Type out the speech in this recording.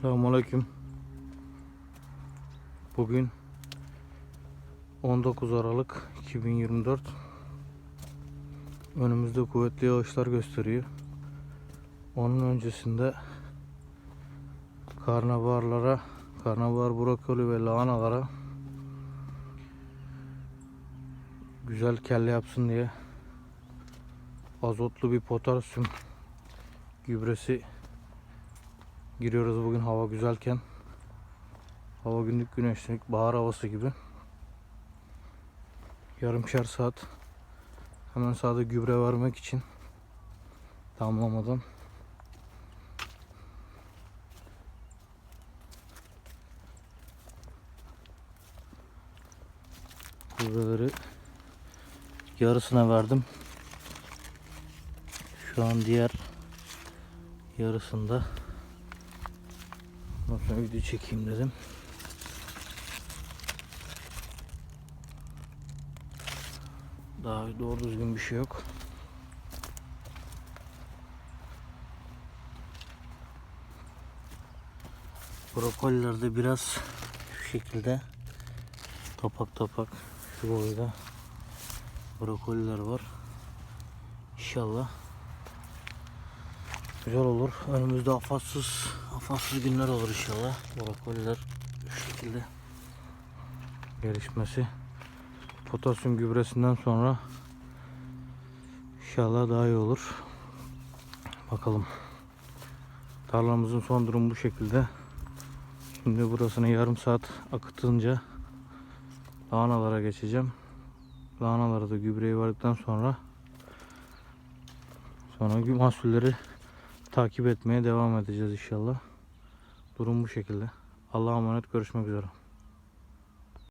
Selamünaleyküm. Bugün 19 Aralık 2024. Önümüzde kuvvetli yağışlar gösteriyor. Onun öncesinde karnabaharlara, karnabahar brokoli ve lahanalara güzel kelle yapsın diye azotlu bir potasyum gübresi Giriyoruz bugün hava güzelken. Hava günlük güneşlik, bahar havası gibi. Yarımşar saat hemen sağda gübre vermek için damlamadan gübreleri yarısına verdim. Şu an diğer yarısında Ondan video çekeyim dedim. Daha doğru düzgün bir şey yok. Brokolilerde biraz şu şekilde topak topak şu boyda brokoliler var. İnşallah güzel olur. Önümüzde afatsız afatsız günler olur inşallah. Brokoliler şu şekilde gelişmesi. Potasyum gübresinden sonra inşallah daha iyi olur. Bakalım. Tarlamızın son durumu bu şekilde. Şimdi burasını yarım saat akıtınca lahanalara geçeceğim. Lahanalara da gübreyi verdikten sonra sonra mahsulleri takip etmeye devam edeceğiz inşallah. Durum bu şekilde. Allah'a emanet görüşmek üzere.